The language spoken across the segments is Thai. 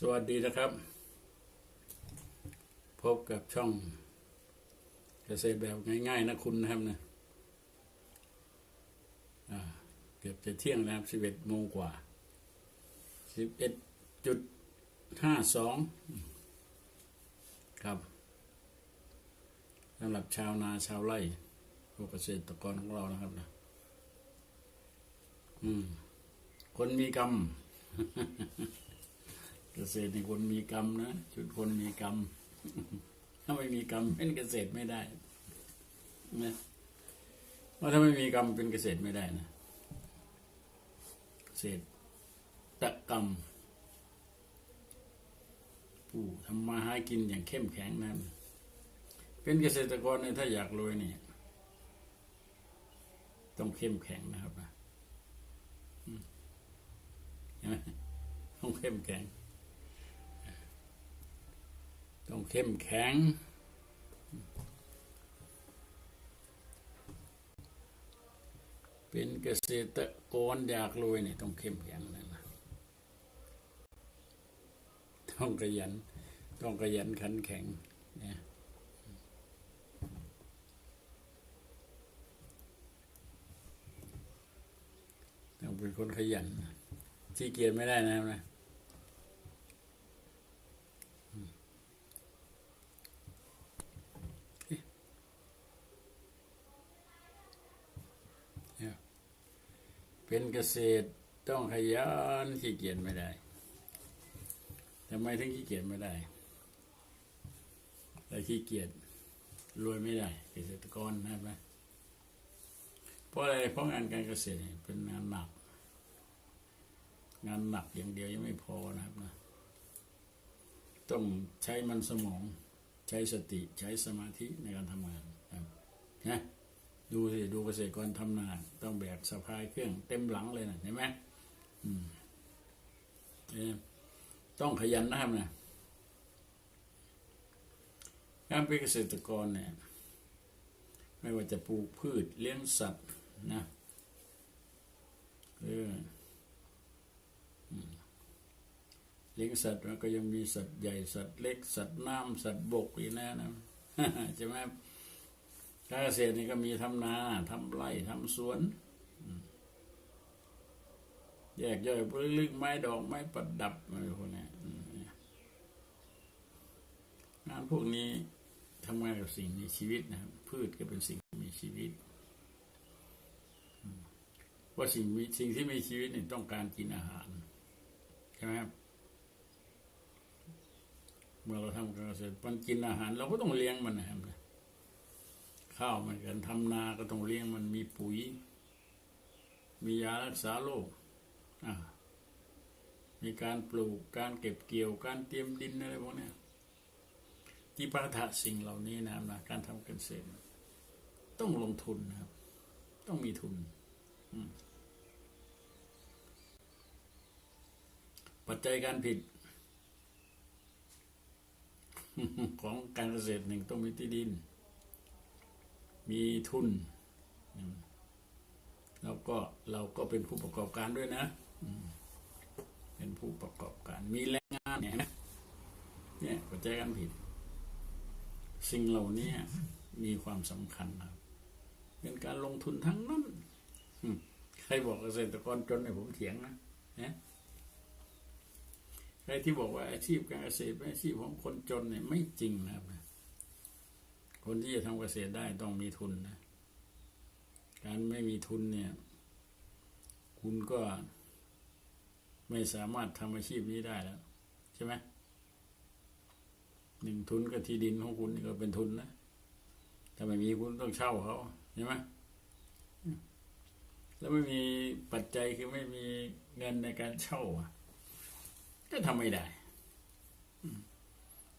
สวัสดีนะครับ พบกับช่องเกษตรแบบง่าย ๆ นะคุณนะครับนะอ่าเกือบจะเที่ยงแล้วสิบเอ็ดโมงกว่าสิบเอ็ดจุดห้าสองครับสำหรับชาวนาชาวไร่พวกเกษตรกรของเรานะครับนะอืมคนมีกรรม เกษตรนี่คนมีกรรมนะชุดคนมีกรรม ถ้าไม่มีกรรมเป็นเกษตรไม่ได้นะว่าถ้าไม่มีกรรมเป็นเกษตรไม่ได้นะเกษตรตะกรรม ผู้ทำมาหากินอย่างเข้มแข็งนั้น เป็นเกษตรกรเนี่ยถ้าอยากรวยเนี่ยต้องเข้มแข็งนะครับนะอืมเห็นไหมต้องเข้มแข็ง ต้องเข้มแข็ง เป็นเกษตรกรอยากรวยเนี่ยต้องเข้มแข็งนะนะต้องขยัน ต้องขยันขันแข็งเนี่ยต้องเป็นคนขยันที่เกียจไม่ได้นะครับนะ เป็นเกษตรต้องขยันขี้เกียจไม่ได้ทำไมถึงขี้เกียจไม่ได้แต่ขี้เกียจรวยไม่ได้ เกษตรกรนะครับเพราะอะไรเพราะงานการเกษตรเป็นงานหนัก งานหนักอย่างเดียวยังไม่พอนะครับนะต้องใช้มันสมอง ใช้สติใช้สมาธิในการทำงานนะ ดูสิดูเกษตรกรทำนา ต้องแบกสะพายเครื่องเต็มหลังเลยนะเห็นไหมเออต้องขยันนะครับนะการเป็นเกษตรกรเนี่ย ไม่ว่าจะปลูกพืชเลี้ยงสัตว์นะเออเลี้ยงสัตว์มันก็ยังมีสัตว์ใหญ่สัตว์เล็กสัตว์น้ำสัตว์บกอีกนะนะใช่ไหม การเกษตรนี่ก็มีทำนาทำไร่ทำสวน แยกย่อยปลีลึกไม้ดอกไม้ประดับอะไรพวกนี้งานพวกนี้ทำงานกับสิ่งมีชีวิตนะครับพืชก็เป็นสิ่งมีชีวิตว่าสิ่งมีสิ่งที่มีชีวิตนี่ต้องการกินอาหารใช่ไหมครับเมื่อเราทำการเกษตรมันกินอาหาร เราก็ต้องเลี้ยงมันนะครับ ข้าวมือนกันทำนาก็ต้องเลี้ยงมันมีปุ๋ย มียารักษาโรคมีการปลูกการเก็บเกี่ยวการเตรียมดินอะไรพวกนี้ที่ประทะสิ่งเหล่านี้นะครับนะการทำเกษตรต้องลงทุนนะครับ ต้องมีทุน ปัจจัยการผิด ของการเกษตรหนึ่งต้องมีที่ดิน มีทุน แล้วก็เราก็เป็นผู้ประกอบการด้วยนะ เป็นผู้ประกอบการ มีแรงงานเนี่ยนะเนี่ยปัจจัยการผิด สิ่งเหล่านี้มีความสำคัญนะครับเป็นการลงทุนทั้งนั้นใครบอกเกษตรกรจนเนี่ยผมเถียงนะนะใครที่บอกว่าอาชีพการเกษตรเป็นอาชีพของคนจนเนี่ยไม่จริงนะครับ คนที่จะทำเกษตรได้ต้องมีทุนนะ การไม่มีทุนเนี่ย คุณก็ไม่สามารถทำอาชีพนี้ได้แล้ว ใช่ไหมหนึ่งทุนก็ที่ดินของคุณก็เป็นทุนนะถ้าไม่มีคุณต้องเช่าเขาใช่ไหมแล้วไม่มีปัจจัยคือไม่มีเงินในการเช่าก็ทำไม่ได้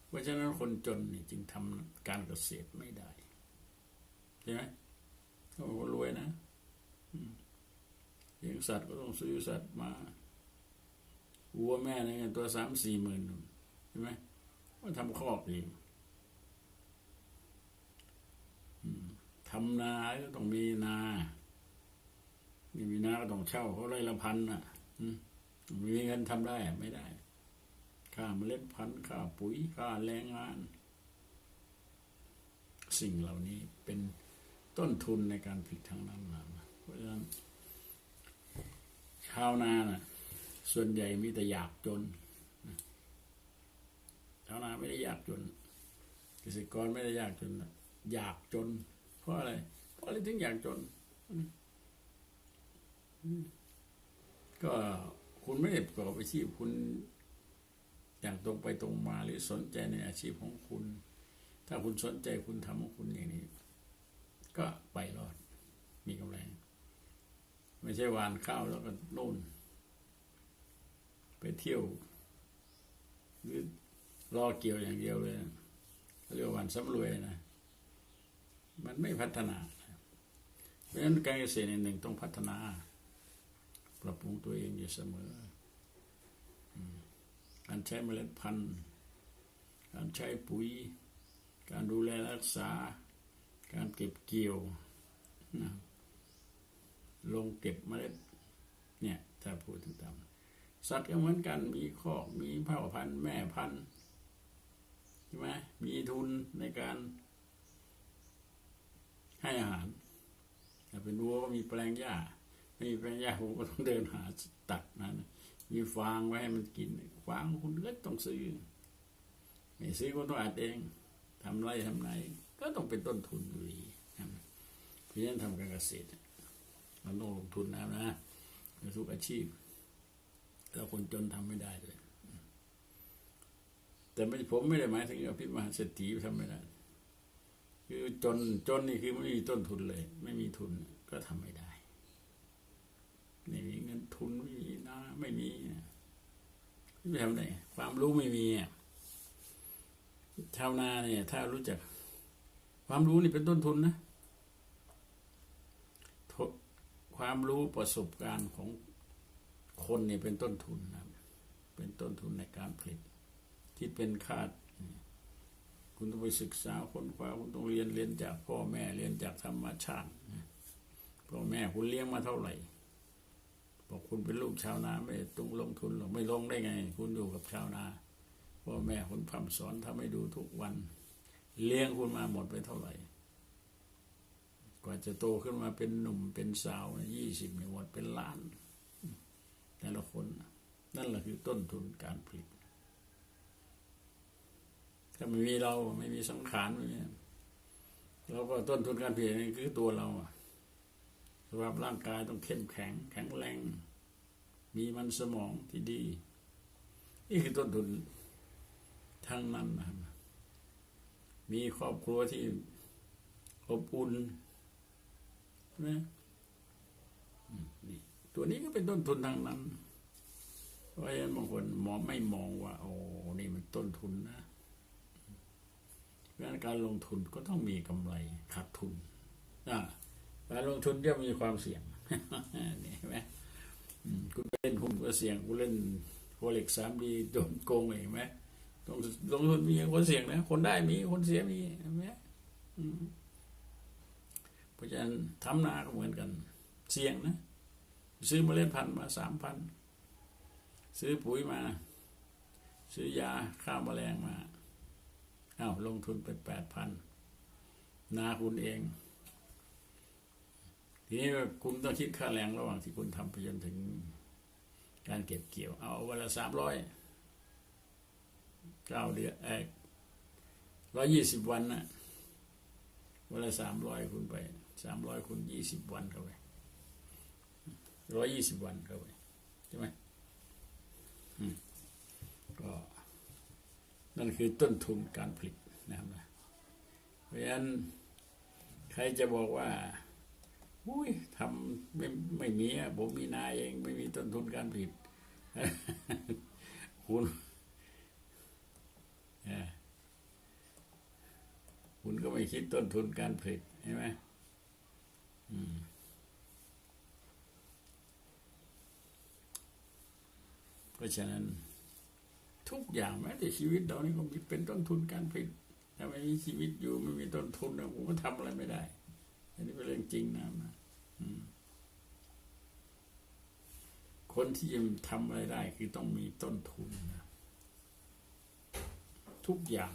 เพราะฉะนั้นคนจนนี่จึงทำการเกษตรไม่ได้ใช่ไหมเขาบอกว่ารวยนะอืมเลี้ยงสัตว์ก็ต้องซื้อสัตว์มาวัวแม่เนี่ยตัวสามสี่หมื่นใช่ไหมก็ทำคอกเองทำนาก็ต้องมีนาไม่มีนาก็ต้องเช่าเขาไร่ละพันอะมีเงินทำได้ไม่ได้ ค่าเมล็ดพันธุ์ค่าปุ๋ยค่าแรงงาน สิ่งเหล่านี้เป็นต้นทุนในการผลิตทางนั้นนะเพราะฉะนั้นชาวนาน่ะส่วนใหญ่มีแต่อยากจนชาวนาไม่ได้อยากจน เกษตรกรไม่ได้ยากจนอยากจน เพราะอะไร เพราะอะไรถึงอยากจน ก็คุณไม่ได้ประกอบอาชีพคุณ อย่างตรงไปตรงมาหรือสนใจในอาชีพของคุณ ถ้าคุณสนใจคุณทำของคุณอย่างนี้ ก็ไปรอด มีกำไรไม่ใช่วานข้าวแล้วก็โน่น ไปเที่ยวหรือรอเกี่ยวอย่างเดียวเลยเรียกว่าวานสำรวยนะ มันไม่พัฒนา เพราะฉะนั้นการเกษตรหนึ่งต้องพัฒนา ปรับปรุงตัวเองอยู่เสมอ การใช้เมล็ดพันธุ์ การใช้ปุ๋ย การดูแลรักษา การเก็บเกี่ยวนะลงเก็บเมล็ดเนี่ยถ้าพูดถึงตามสัตว์ก็เหมือนกันมีคอกมีพ่อพันธุ์แม่พันธุ์ใช่ไหมมีทุนในการให้อาหารถ้าเป็นวัวก็มีแปลงหญ้าไม่มีแปลงหญ้าผมก็ต้องเดินหาตัดนะ มีฟางไว้ให้มันกินฟางคุณก็ต้องซื้อไม่ซื้อก็ต้องอัดเองทำไรทำไรก็ต้องเป็นต้นทุนอยู่ดีเพราะฉะนั้นทำการเกษตรมันต้องลงทุนนะนะในทุกอาชีพแล้วคนจนทำไม่ได้เลย แต่ไม่ผมไม่ได้หมายถึงอภิมหาเศรษฐีทำไม่ได้ คือจนจนนี่คือไม่มีต้นทุนเลย ไม่มีทุนก็ทำไม่ได้ ไม่มีเงินทุนไม่มีนะไม่มีไม่ทำได้ความรู้ไม่มีชาวนาเนี่ย ถ้ารู้จัก ความรู้นี่เป็นต้นทุนนะความรู้ประสบการณ์ของคนเนี่ยเป็นต้นทุนนะเป็นต้นทุนในการผลิต ที่เป็นค่าคุณต้องไปศึกษาคนคว้าคุณต้องเรียนเรียนจากพ่อแม่เรียนจากธรรมชาติพ่อแม่คุณเลี้ยงมาเท่าไหร่ บอกคุณเป็นลูกชาวนาไม่ต้องลงทุนหรอกไม่ลงได้ไง คุณอยู่กับชาวนาพ่อแม่คุณพร่ำสอนทำให้ดูทุกวัน เลี้ยงคุณมาหมดไปเท่าไหร่ กว่าจะโตขึ้นมาเป็นหนุ่มเป็นสาวยี่สิบหมดเป็นล้าน แต่ละคนนั่นแหละคือต้นทุนการผลิตถ้าไม่มีเราไม่มีสังขารไม่มีเราก็ต้นทุนการผลิตนี่คือตัวเราสภาพร่างกายต้องเข้มแข็ง แข็งแรง มีมันสมองที่ดี นี่คือต้นทุนทั้งนั้นนะครับมีครอบครัวที่อบอุ่นนะนี่ตัวนี้ก็เป็นต้นทุนทางนั้น เพราะฉะนั้นบางคนมองไม่มองว่า โอ้นี่มันต้นทุนนะเพราะการลงทุนก็ต้องมีกำไรขาดทุนนะ การลงทุนย่อมมีความเสี่ยงนี่เห็นไหมคุณเล่นหุ้นก็เสี่ยงคุณเล่นโคเล็กสามดีโดนโกงเห็นไหมต้องลงทุนมีคนเสี่ยงนะ คนได้มีคนเสียมีเห็นไหมเพราะฉะนั้นทำนาก็เหมือนกัน เสี่ยงนะ ซื้อเมล็ดพันธุ์มาสามพันซื้อปุ๋ยมา ซื้อยาฆ่าแมลงมาอ้าวลงทุนไปแปดพันนาคุณเอง ทีนี้คุณต้องคิดค่าแรงระหว่างที่คุณทำไปจนถึงการเก็บเกี่ยว เอาวันละสามร้อยเก้าเดือนเอร้อยยี่สิบวันนะวันละสามร้อยคุณไปสามร้อยคุณยี่สิบวันเข้าไปร้อยยี่สิบวันเข้าไปใช่ไหมก็นั่นคือต้นทุนการผลิตนะครับนะเพราะฉะนั้นใครจะบอกว่า อุ้ยทำไม่ไม่มีอะผมมีนายเองไม่มีต้นทุนการผลิตคุณคุณก็ไม่คิดต้นทุนการผลิตใช่ไหมเพราะฉะนั้นทุกอย่างแม้แต่ชีวิตเรานี่ก็มีเป็นต้นทุนการผลิตถ้าไม่มีชีวิตอยู่ไม่มีต้นทุนเนะผมก็ทำอะไรไม่ได้ อันนี้เป็นเรื่องจริงนะนะ คนที่จะทำอะไรได้คือต้องมีต้นทุนนะทุกอย่าง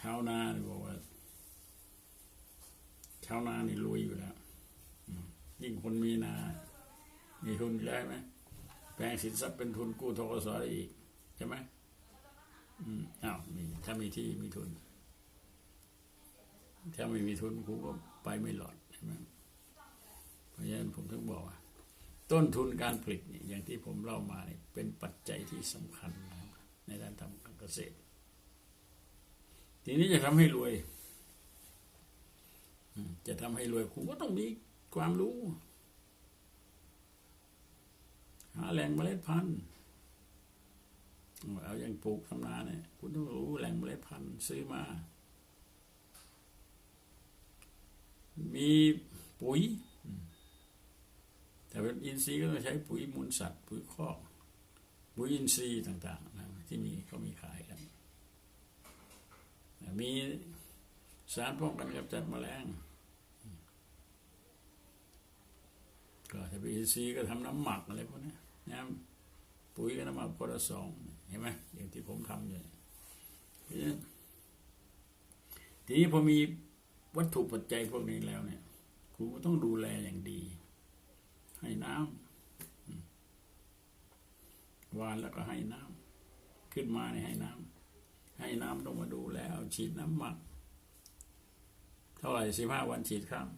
ชาวนาเนี่บอกว่า ชาวนานี่รวยอยู่แล้วยิ่งคนมีนา มีทุนอยู่แล้วไหมแปลงสินทรัพย์เป็นทุนกู้ทกสได้อีก ใช่ไหมอืมอ้าวมีถ้ามีที่มีทุน ถ้าไม่มีทุนกูก็ไปไม่หลอดใช่ไหมเพราะฉะนั้นผมถึงบอกว่า ต้นทุนการผลิตอย่างที่ผมเล่ามาเนี่ยเป็นปัจจัยที่สำคัญนะครับในการทำการเกษตร ทีนี้จะทำให้รวย จะทำให้รวยคุณก็ต้องมีความรู้ หาแหล่งเมล็ดพันธุ์เอาอย่างปลูกทำนาเนี่ยคุณต้องรู้แหล่งเมล็ดพันธุ์ซื้อมา มีปุ๋ยแต่เป็นอินทรีย์ก็ต้องใช้ปุ๋ยมูลสัตว์ปุ๋ยคอกปุ๋ยอินทรีย์ต่างๆนะที่มีเขามีขายกันมีสารป้องกันกำจัดแมลงก็ถ้าเป็นอินทรีย์ก็ทำน้ำหมักอะไรพวกนี้นะปุ๋ยกับน้ำหมักคนละสองเห็นไหมอย่างที่ผมทำอยู่เนี่ยทีนี้พอมี วัตถุปัจจัยพวกนี้แล้วเนี่ยครูก็ต้องดูแลอย่างดี ให้น้ำวานแล้วก็ให้น้ำขึ้นมาเนี่ยให้น้ำให้น้ำต้องมาดูแลเอาฉีดน้ำหมัก เท่าไหร่สิบห้าวันฉีดครั้ง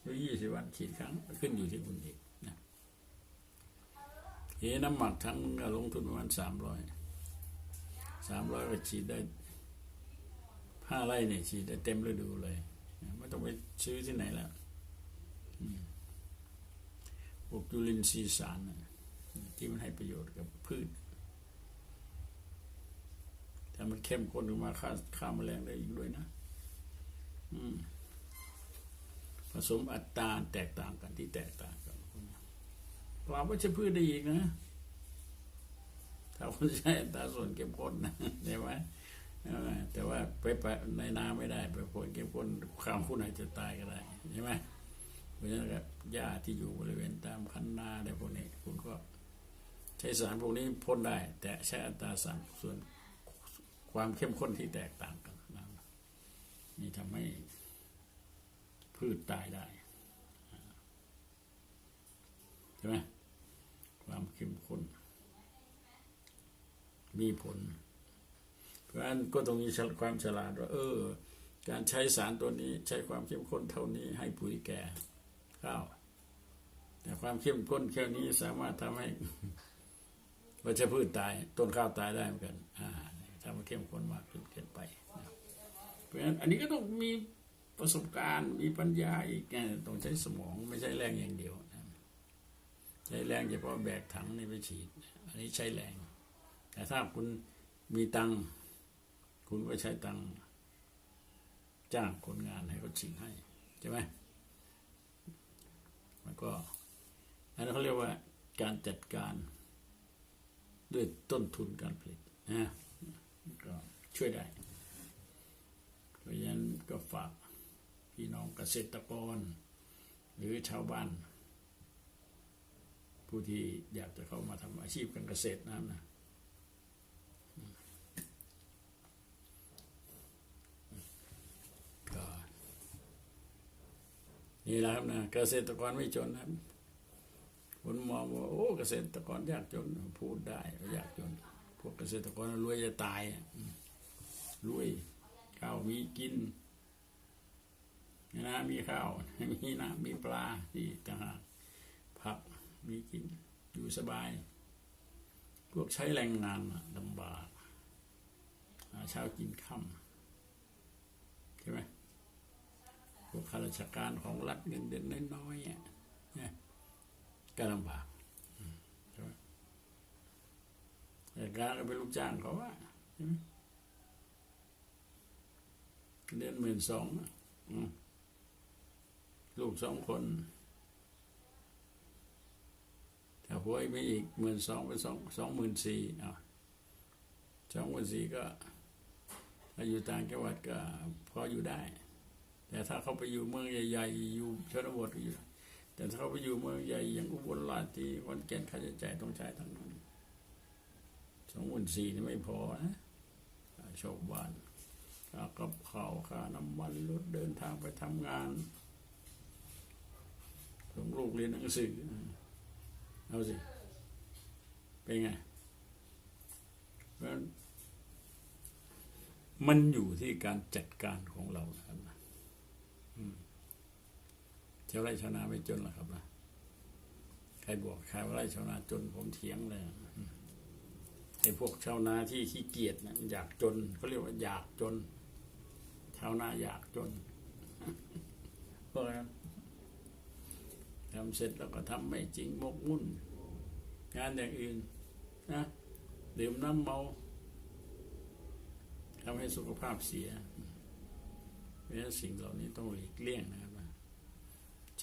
หรือยี่สิบวันฉีดครั้งขึ้นอยู่ที่คุณเองนะเฮน้ำหมักทั้งลงทุนประมาณสามร้อยสามร้อยก็ฉีดได้ห้าไร่เนี่ยฉีดได้เต็มฤดูเลย ไม่ต้องไปซื้อที่ไหนแล้วพวกจุลินทรีย์สารที่มันให้ประโยชน์กับพืชถ้ามันเข้มข้นขึ้นมาฆ่าฆ่าแมลงได้อีกด้วยนะผสมอัตราแตกต่างกันที่แตกต่างกันปราบวัชพืชได้อีกนะถ้าคนใช้อัตราส่วนเข้มข้นนะใช่ไหม แต่ว่าไปไปในนาไม่ได้ไปผลเข้มข้นข้ามคุณอาจจะตายก็ได้ใช่ไหมเพราะฉะนั้นครับหญ้าที่อยู่บริเวณตามคันนาอะไรพวกนี้คุณก็ใช้สารพวกนี้พ่นได้ แต่ใช้อัตราสารส่วนความเข้มข้นที่แตกต่างกันนะนี่ทำให้พืชตายได้ใช่ไหมความเข้มข้นมีผล เพราะนั้นก็ต้องมีความฉลาดว่า เออ การใช้สารตัวนี้ใช้ความเข้มข้นเท่านี้ให้ปุ๋ยแก่ข้าวแต่ความเข้มข้นแค่นี้สามารถทำให้วัชพืชตายต้นข้าวตายได้เหมือนกันอ่าถ้ามันเข้มข้นมากจนเกินไปนะเพราะฉะนั้นอันนี้ก็ต้องมีประสบการณ์มีปัญญาอีกไงต้องใช้สมองไม่ใช่แรงอย่างเดียวนะใช้แรงเฉพาะแบกถังนี่ไปฉีด อันนี้ใช้แรง แต่ถ้าคุณมีตังคุ คุณก็ใช้ตังจ้างคนงานให้เขาฉีดให้ใช่ไหมมันก็อันนั้นเขาเรียกว่าการจัดการด้วยต้นทุนการผลิตนะก็ช่วยได้เพราะฉะนั้นก็ฝากพี่น้องเกษตรกร หรือชาวบ้าน ผู้ที่อยากจะเข้ามาทำอาชีพการเกษตรนะนะ นี่แหละครับนะเกษตรกรไม่จนครับคนมองว่าโอ้เกษตรกรยากจนพูดได้ยากจน พวกเกษตรกรรวยจะตายรวยข้าวมีกินนะมีข้าวมีน้ำมีปลาที่ต่างหากผักมีกินอยู่สบาย พวกใช้แรงงานลำบากเช้ากินค่ำใช่ไหม พวกข้าราชการของรัฐเงินเดือนน้อยๆเนี่ยก็ลำบากแต่การเป็นลูกจ้างเขาว่าใช่ไหมเดือนหมื่นสองลูกสองคนถ้าผัวไม่อีกหมื่นสองเป็นสองสองหมื่นสี่อะสองหมื่นสี่ก็อยู่ต่างจังหวัดก็พออยู่ได้ แต่ถ้าเขาไปอยู่เมืองใหญ่ ๆ อยู่ชนบทอยู่ แต่ถ้าเขาไปอยู่เมืองใหญ่อย่างอุบลราชที่วันแก่นค่าใช้จ่ายต้องใช้ทั้งนั้นสองหมื่นสี่นี่ไม่พอนะค่าเชาวบ้านค่ากับข้าวค่าน้ำมันรถเดินทางไปทำงานส่งลูกเรียนหนังสือเอาสิ เป็นไงเพราะมันอยู่ที่การจัดการของเรานะครับ ชาวไร่ชาวนาไม่จนหรอกครับนะใครบอกชาวไร่ชาวนาจนผมเถียงเลยอืมไอ้พวกชาวนาที่ขี้เกียจนะอยากจนเขาเรียกว่าอยากจน ชาวนาอยากจนเพราะงั้นทำเสร็จแล้วก็ทำไม่จริงหมกมุ่น งานอย่างอื่นนะดื่มน้ำเมาทำให้สุขภาพเสียเพราะฉะนั้นสิ่งเหล่านี้ต้องหลีกเลี่ยงนะครับ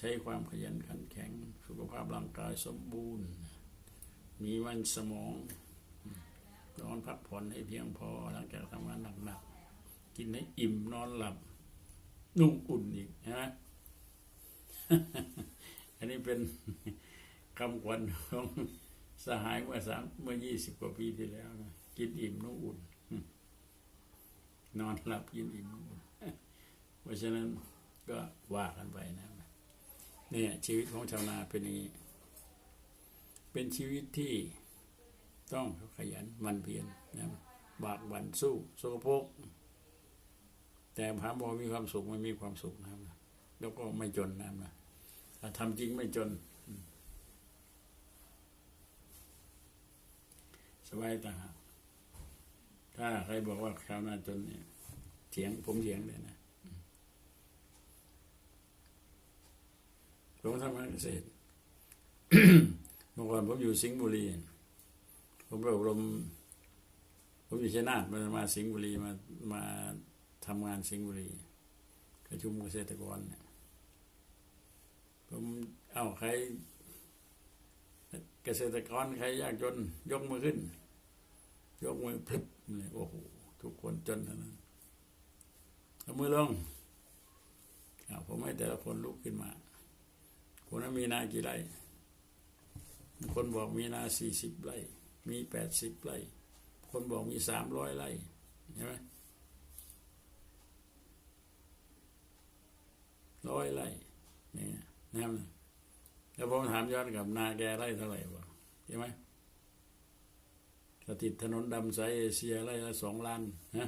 ใช้ความขยันขันแข็ง สุขภาพร่างกายสมบูรณ์ มีมันสมองนอนพักผ่อนให้เพียงพอหลังจากทำงานหนักๆกินให้อิ่มนอนหลับ นุ่งอุ่นอีกนะอันนี้เป็นคำขวัญของสหายเมื่อสามเมื่อยี่สิบกว่าปีที่แล้วนะกินอิ่มนุ่งอุ่น นอนหลับกินอิ่มนุ่งอุ่น เพราะฉะนั้นก็ว่ากันไปนะ เนี่ยชีวิตของชาวนาเป็นอย่างนี้เป็นชีวิตที่ต้องขยันหมันเพียรนะบากบั่นสู้โสโพกแต่พามบอกมีความสุขไม่มีความสุขนะครับแล้วก็ไม่จนนะครับถ้าทำจริงไม่จน สบายตาถ้าใครบอกว่าชาวนาจนเนี่ยเถียงผมเถียงเลยนะ ผมทำงานเกษตรเมื่อก่อนผมอยู่สิงห์บุรีผมไปอบรมผมอยู่ชัยนาทมามาสิงห์บุรีมามาทำงานสิงห์บุรีประชุมเกษตรกรเนี่ยผมเอาใคร เกษตรกรใครยากจน ยกมือขึ้น ยกมือพลิบเลยโอ้โหทุกคนจนเท่านั้นเอามือลงเอาผมให้แต่ละคนลุกขึ้นมา คนนั้นมีนากี่ไร่คนบอกมีนาสี่สิบไร่ มีแปดสิบไร่ คนบอกมีสามร้อยไร่ใช่ไหมร้อยไร่เนี่ยนะครับแล้วผมถามย้อนกับนาแกไร่เท่าไหร่วะใช่ไหมถ้าติดถนนดำสายเอเชียไร่ละสองล้านฮะ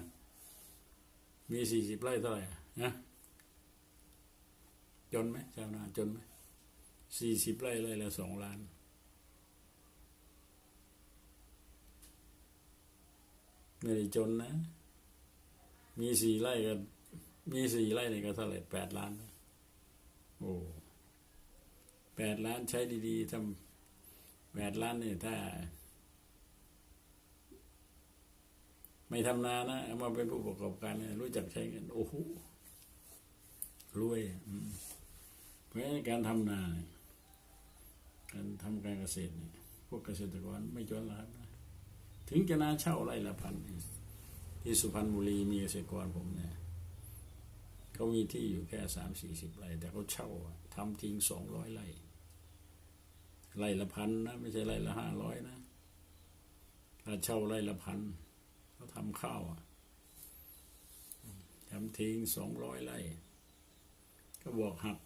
มีสี่สิบไร่เท่าไหร่ฮะจนไหมชาวนาจนไหม สี่สิบไร่ไร่ละสองล้าน ไม่ได้จนนะ มีสี่ไร่ก็มีสี่ไร่นี่ก็เท่าไหร่แปดล้านนะโอ้แปดล้านใช้ดีๆทำแปดล้านนี่ถ้า ไม่ทำนานะเอามาเป็นผู้ประกอบการเนี่ยรู้จักใช้เงินโอ้โหรวยอืมเพราะฉะนั้นการทำนาเนี่ย การทำการเกษตรเนี่ยพวกเกษตรกรไม่จนหรอกครับนะถึงจะนาเช่าไร่ละพันที่สุพรรณบุรีมีเกษตรกรผมเนี่ยเขามีที่อยู่แค่สามสี่สิบไร่แต่เขาเช่าทำทิ้งสองร้อยไร่ไร่ละพันนะไม่ใช่ไร่ละห้าร้อยนะถ้าเช่าไร่ละพันเขาทำข้าวอะทำทิ้งสองร้อยไร่ก็บอกหัก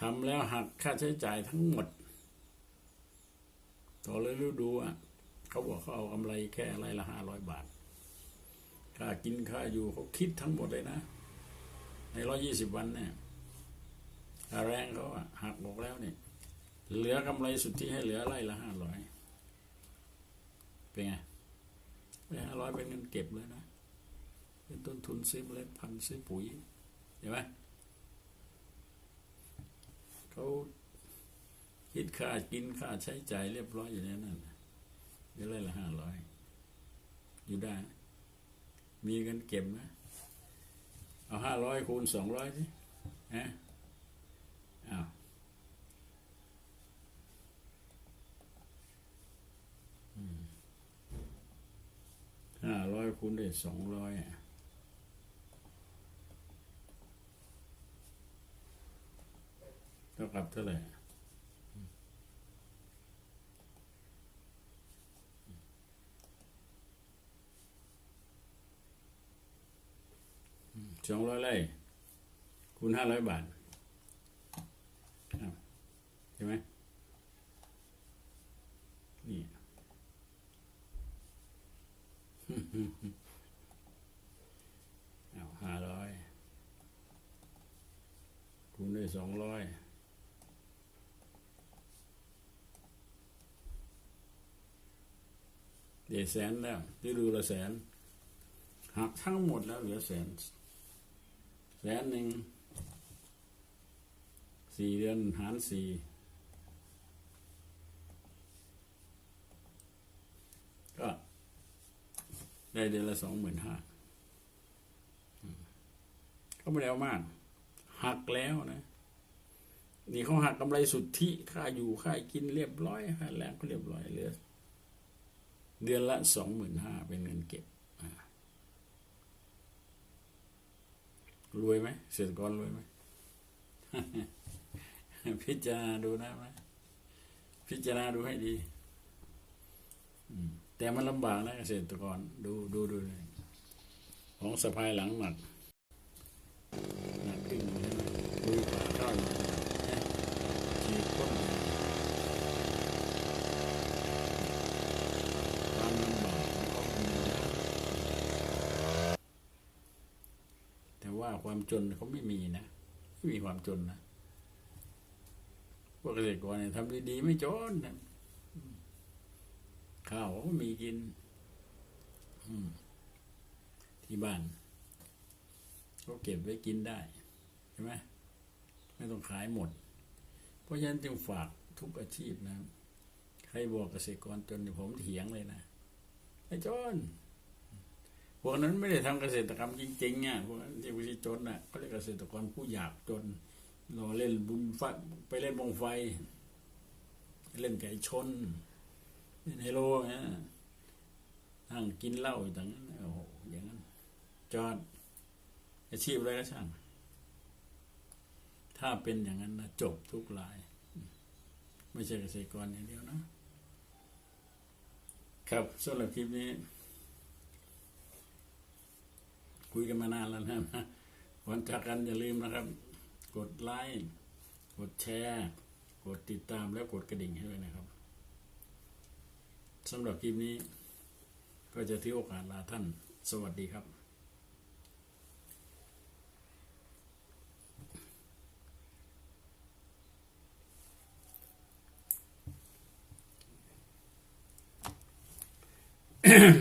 ทำแล้วหักค่าใช้จ่ายทั้งหมด ต่อเลยฤดูอะเขาบอกเขาเอากำไรแค่ไรละห้าร้อยบาท ค่ากินค่าอยู่เขาคิดทั้งหมดเลยนะ ในร้อยี่สิบวันเนี่ยค่าแรงเขาอะหักบอกแล้วเนี่ยเหลือกำไรสุทธิให้เหลือไรละห้าร้อยเป็นไงไร่ห้าร้อยเป็นเงินเก็บเลยนะ เป็นต้นทุนซื้อเมล็ดพันธุ์ซื้อปุ๋ยเห็นไหม เขาคิดค่ากินค่าใช้จ่ายเรียบร้อยอยู่ในนั้นเดือนละห้าร้อยอยู่ได้ มีเงินเก็บนะเอาห้าร้อยคูณสองร้อยสิฮะอ้าวห้าร้อยคูณได้สองร้อย เท่ากับเท่าไหร่สองร้อยไร่คูณห้าร้อยบาทใช่ไหมนี่ห้าร้อยคูณด้วยสองร้อย เดี๋ยวแสนแล้วที่ดูละแสนหักทั้งหมดแล้วเหลือแสน แสนหนึ่งสี่เดือนหารสี่ก็ได้เดือนละสองหมื่นห้าก็ไม่ได้เอามากหักแล้วนะ นี่เขาหักกำไรสุทธิค่าอยู่ค่ากินเรียบร้อยค่าแรงก็เรียบร้อยเหลือ เดือนละสองหมื่นห้าเป็นเงินเก็บรวยไหมเกษตรกรรวยไหมพิจารณาดูนะไหมพิจารณาดูให้ดีแต่มันลำบากนะเกษตรกรดูดูดูเลยของสะพายหลังหนักหนักขึ้นใช่ไหมคุยป่าข้าวฉีดพ่นความลำบากของเขาเป็นอย่างนั้น แต่ว่า ความจนเขาไม่มีนะไม่มีความจนนะพวกเกษตรกรเนี่ยทำดีๆไม่จนนะข้าวเขาก็มีกินที่บ้านเขาเก็บไว้กินได้ใช่ไหมไม่ต้องขายหมด เพราะฉะนั้นจึงฝากทุกอาชีพนะ ใครบอกเกษตรกรจนเนี่ยผมเถียงเลยนะไม่จน วกนั้นไม่ได้ทำเกษตรกรรมจริงๆอะพวกนั้นที่วิธีจนอะเขาเรียกเกษตรกรผู้อยากจนรอเล่นบุญไฟไปเล่นบงไฟ เล่นไก่ชนเล่นไฮโลเนี่ยนั่งกินเหล้าอยู่ต่างนั้นโอ้โหอย่างนั้น จอด อาชีพอะไรก็ช่าง ถ้าเป็นอย่างนั้นนะจบทุกราย ไม่ใช่เกษตรกรอย่างเดียวนะ ครับสำหรับคลิปนี้ คุยกันมานานแล้วนะวันจากกันอย่าลืมนะครับ กดไลค์กดแชร์ กดติดตามแล้วกดกระดิ่งให้ด้วยนะครับสำหรับคลิปนี้ ก็จะที่โอกาสลาท่านสวัสดีครั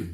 บ